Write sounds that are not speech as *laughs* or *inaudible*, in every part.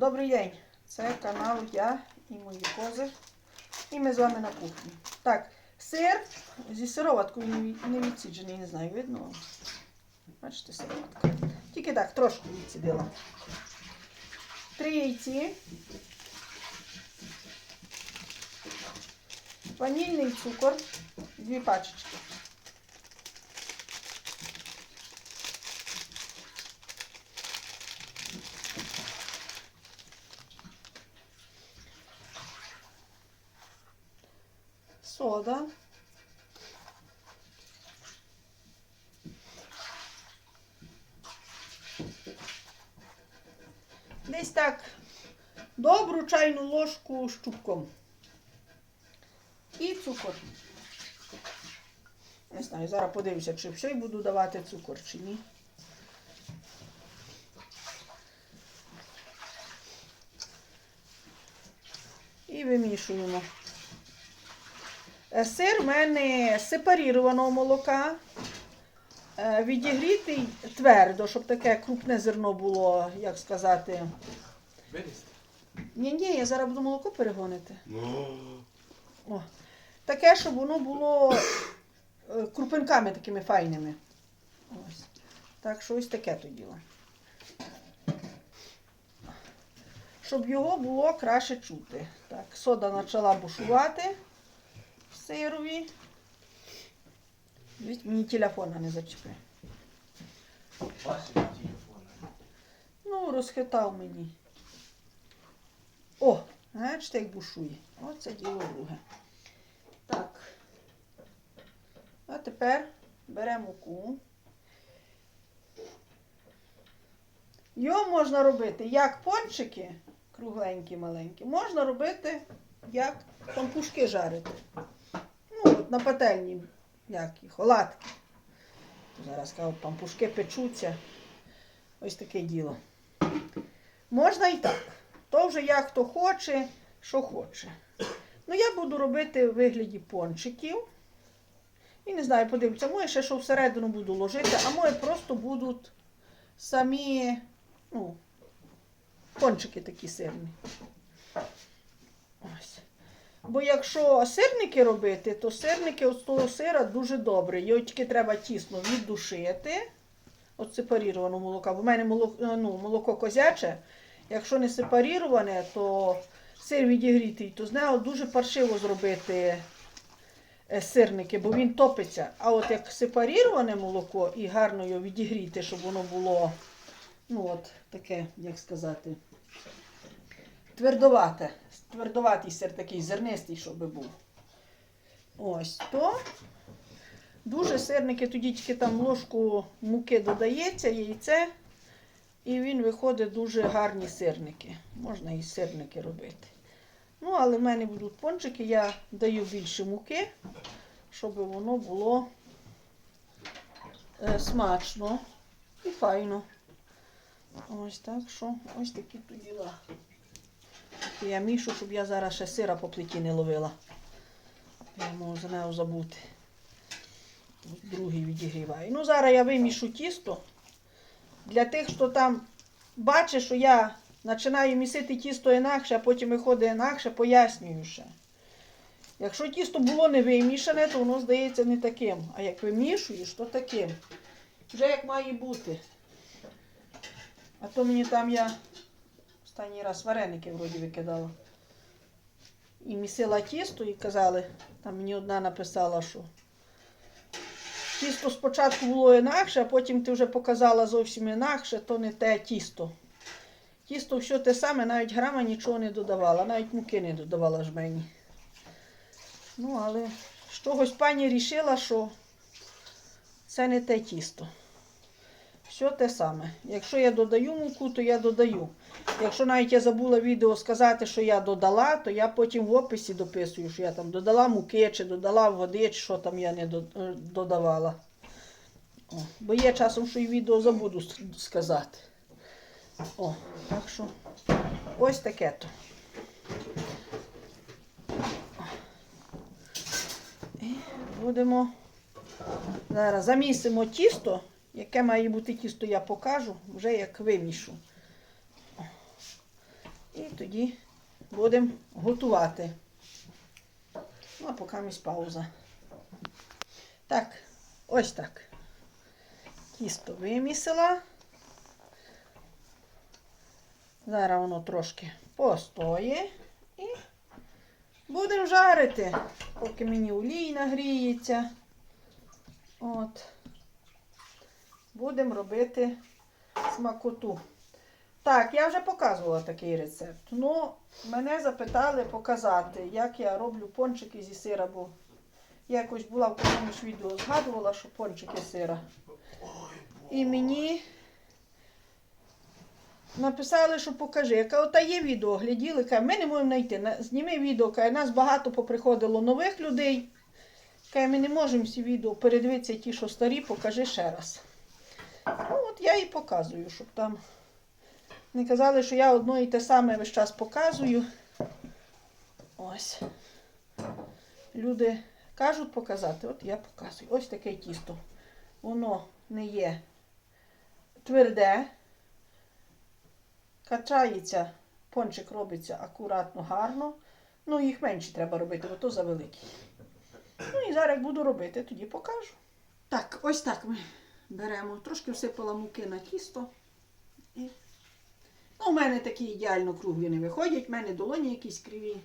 Добрий день! Це канал Я і мої кози. І ми з вами на кухні. Так, сир зі сироваткою не відсіджений, не знаю, видно. Бачите, сироватка. Тільки так, трошки відсідила. Три яйці. Ванільний цукор. Дві пачечки. Сода. Десь так добру чайну ложку з чубком. І цукор. Не знаю, зараз подивлюся, чи все й буду давати цукор, чи ні. І вимішуємо. Е, Сир в мене з сепарірованого молока. Е, Відігрітий твердо, щоб таке крупне зерно було, як сказати. Ні, ні, я зараз буду молоко перегонити. Ну, О. Таке, щоб воно було е, крупинками такими файними. Ось. Так що ось таке то діло. Щоб його було краще чути. Так, сода почала бушувати сирові. Дивіться, Мені телефона не зачепи. Ну, розхитав мені. О, бачите, як бушує. Оце діло друге. Так. А тепер беремо муку. Його можна робити як пончики, кругленькі, маленькі, можна робити як пампушки жарити. На пательні, як їх, оладки. Зараз кажу, пампушки печуться. Ось таке діло. Можна і так. То вже як хто хоче, що хоче. Ну, я буду робити в вигляді пончиків. І не знаю, подивимося, моє ще що всередину буду ложити, а моє просто будуть самі, ну, пончики такі сирні. Ось. Бо якщо сирники робити, то сирники з того сира дуже добре. Його тільки треба тісно віддушити. От сепарірованого молока. Бо в мене молоко, ну, молоко козяче. Якщо не сепаріроване, то сир відігрітий, то з нього дуже паршиво зробити е, сирники, бо він топиться. А от як сепаріроване молоко і гарно його відігріти, щоб воно було, ну от таке, як сказати, твердовате. Твердоватий сир такий зернистий, щоб був. Ось то. Дуже сирники, тоді тільки там ложку муки додається, яйце, і він виходить дуже гарні сирники. Можна і сирники робити. Ну, але в мене будуть пончики, я даю більше муки, щоб воно було е, смачно і файно. Ось так що, ось такі то діла. Я мішу, щоб я зараз ще сира по плиті не ловила. Я можу за нею забути. Другий відігріваю. Ну, зараз я вимішу тісто. Для тих, хто там бачить, що я починаю місити тісто інакше, а потім виходить інакше, пояснюю ще. Якщо тісто було не вимішане, то воно здається не таким. А як вимішуєш, то таким. Вже як має бути. А то мені там я останній раз вареники вроді викидала. І місила тісто і казали, там мені одна написала, що Тісто спочатку було інакше, а потім ти вже показала зовсім інакше, то не те тісто. Тісто все те саме, навіть грама нічого не додавала, навіть муки не додавала жмені. Ну, але з чогось пані рішила, що це не те тісто. Все те саме. Якщо я додаю муку, то я додаю. Якщо навіть я забула відео сказати, що я додала, то я потім в описі дописую, що я там додала муки, чи додала води, чи що там я не е, додавала. О, бо є часом, що і відео забуду сказати. О, так що ось таке то. І будемо зараз замісимо тісто. Яке має бути тісто, я покажу, вже як вимішу. І тоді будемо готувати. Ну, а поки місь пауза. Так, ось так. Тісто вимісила. Зараз воно трошки постоє і будемо жарити, поки мені олій нагріється. От. Будемо робити смакоту. Так, я вже показувала такий рецепт. Ну, мене запитали показати, як я роблю пончики зі сира, бо я якось була в якомусь відео згадувала, що пончики сира. І мені написали, що покажи. Я кажу, та є відео, гляділи, каже, ми не можемо знайти. Зніми відео, каже, нас багато поприходило нових людей. Каже, ми не можемо всі відео передивитися ті, що старі, покажи ще раз. Ну, от я і показую, щоб там не казали, що я одно і те саме весь час показую. Ось. Люди кажуть показати, от я показую. Ось таке тісто. Воно не є тверде. Качається, пончик робиться акуратно, гарно. Ну, їх менше треба робити, бо то завеликі. Ну і зараз як буду робити, тоді покажу. Так, ось так ми беремо. Трошки всипала муки на тісто. І... Ну, у мене такі ідеально круглі не виходять, в мене долоні якісь криві.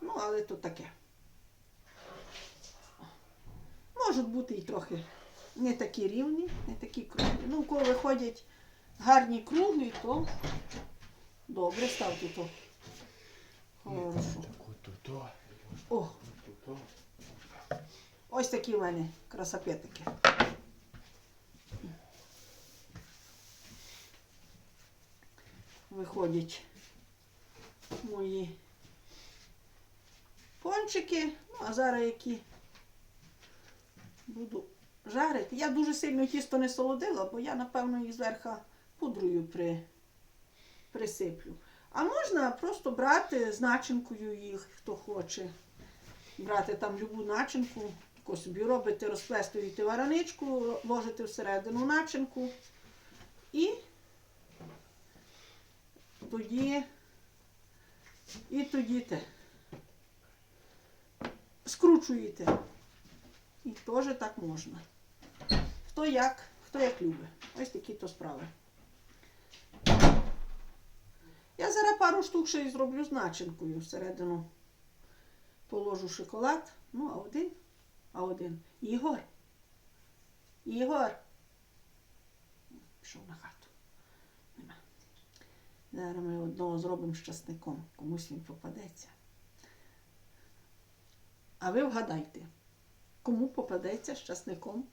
Ну, але то таке. Можуть бути і трохи не такі рівні, не такі круглі. Ну, кого виходять гарні круглі, то добре ставте то. Хорошо. О, ось такі в мене красапетики. Виходять мої пончики. Ну, а зараз які буду жарити. Я дуже сильно тісто не солодила, бо я, напевно, їх зверху пудрою при, присиплю. А можна просто брати з начинкою їх, хто хоче. Брати там любу начинку, таку собі робити, розплестуєте вараничку, ложите всередину начинку і тоді і тоді те скручуєте. І теж так можна. Хто як, хто як любить. Ось такі то справи. Я зараз пару штук ще й зроблю з начинкою всередину. Положу шоколад. Ну, а один, а один. Ігор. Ігор. Пішов на хату. Зараз ми одного зробимо з часником. Комусь він попадеться. А ви вгадайте, кому попадеться з часником?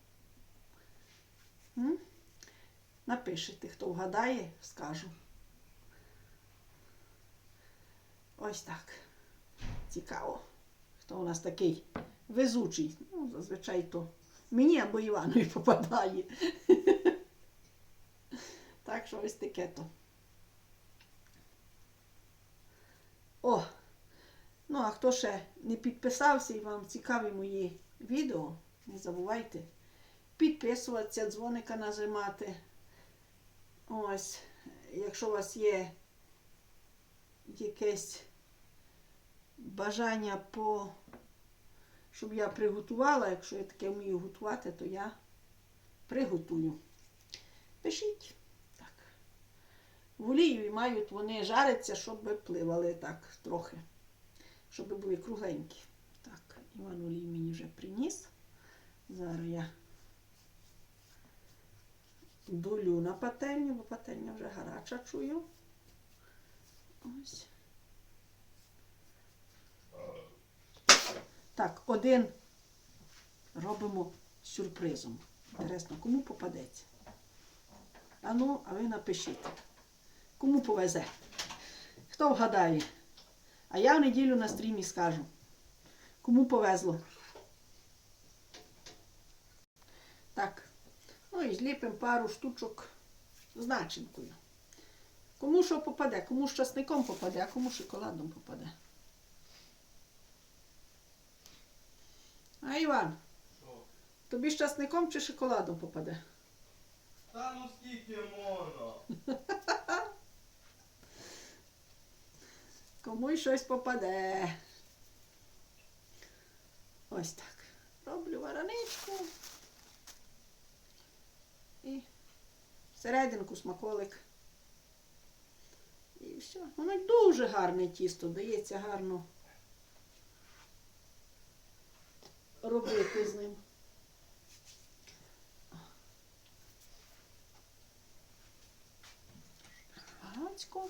М? Напишите, хто вгадає, скажу. Ось так. Цікаво. Хто у нас такий везучий? Ну, зазвичай то мені або Іванові попадає. *laughs* Так що ось таке то. О! Ну, а хто ще не підписався і вам цікаві мої відео, не забувайте підписуватися, дзвоника нажимати. Ось, якщо у вас є якесь бажання по щоб я приготувала, якщо я таке вмію готувати, то я приготую. Пишіть. Так. В олії мають вони жариться, щоб пливали так трохи, щоб були кругленькі. Так, Іван олій мені вже приніс. Зараз я долю на пательню, бо пательня вже гаряча чую. Ось. Так, один робимо сюрпризом. Інтересно, кому попадеться? А ну, а ви напишіть. Кому повезе? Хто вгадає? А я в неділю на стрімі скажу. Кому повезло? Так. Ну і зліпимо пару штучок з начинкою. Кому що попаде, кому з часником попаде, а кому шоколадом попаде. А Іван, Що? тобі з часником чи шоколадом попаде? Та ну скільки можна? *laughs* Комусь щось попаде. Ось так. Роблю вараничку. І всерединку смаколик. І все. Воно дуже гарне тісто, дається гарно робити з ним. Гацько.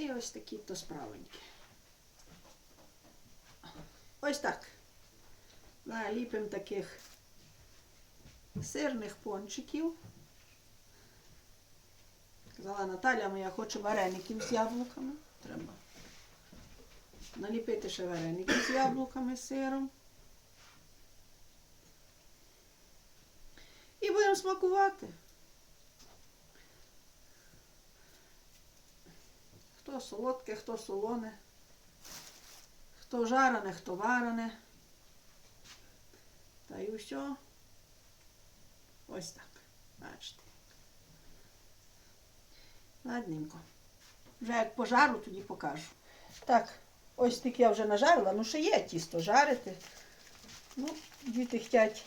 І ось такі то справенькі. Ось так. Наліпимо таких сирних пончиків. Казала Наталя моя хоче вареників з яблуками. Треба наліпити ще вареники з яблуками, сиром. І будемо смакувати. Хто солодке, хто солоне, хто жарене, хто варене. Та й усе. Ось так. Бачите. Ладненько. Вже як пожару, тоді покажу. Так, ось таке я вже нажарила, ну ще є тісто жарити. Ну, діти хочуть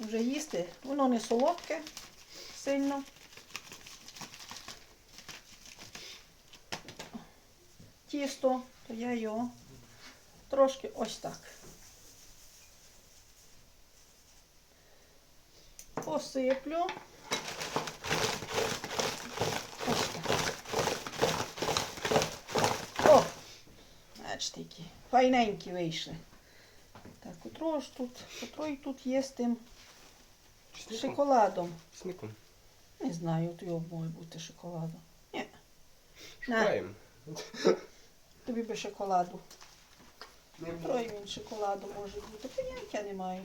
вже їсти. Воно не солодке сильно. Тісто, то я його трошки ось так. Посиплю. Ось так. О! Бачите, які файненькі вийшли. Так, котро ж тут, котрий тут є з тим шоколадом. Смиком. Не знаю, то його має бути шоколадом. Ні, Шукаємо. Тобі би шоколаду. Трой він шоколаду може бути. Поняття не маю.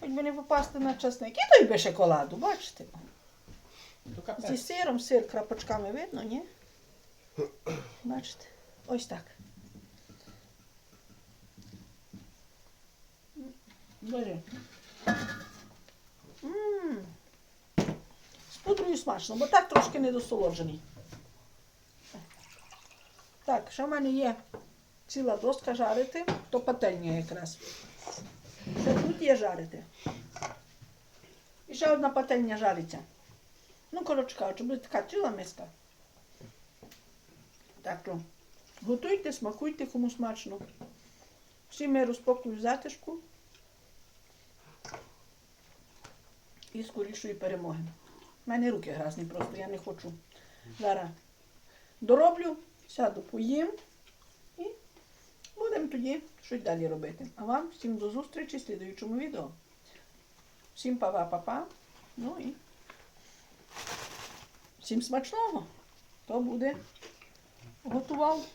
Хоч би не попасти на часник. І той би шоколаду, бачите? Зі сиром, сир крапочками видно, ні? *clears throat* Бачите? Ось так. Бери. З пудрою смачно, бо так трошки недосолоджений. Так, що в мене є ціла доска жарити, то пательня якраз. Ще тут є жарити. І ще одна пательня жариться. Ну, коротше кажучи, буде така ціла миска. Так то готуйте, смакуйте, кому смачно. Всім миру, спокою, затишку і скорішої перемоги. У мене руки грязні просто, я не хочу. Зараз дороблю, сяду поїм і будемо тоді щось далі робити. А вам всім до зустрічі в слідуючому відео. Всім па-па-па-па. Ну і всім смачного. Хто буде готував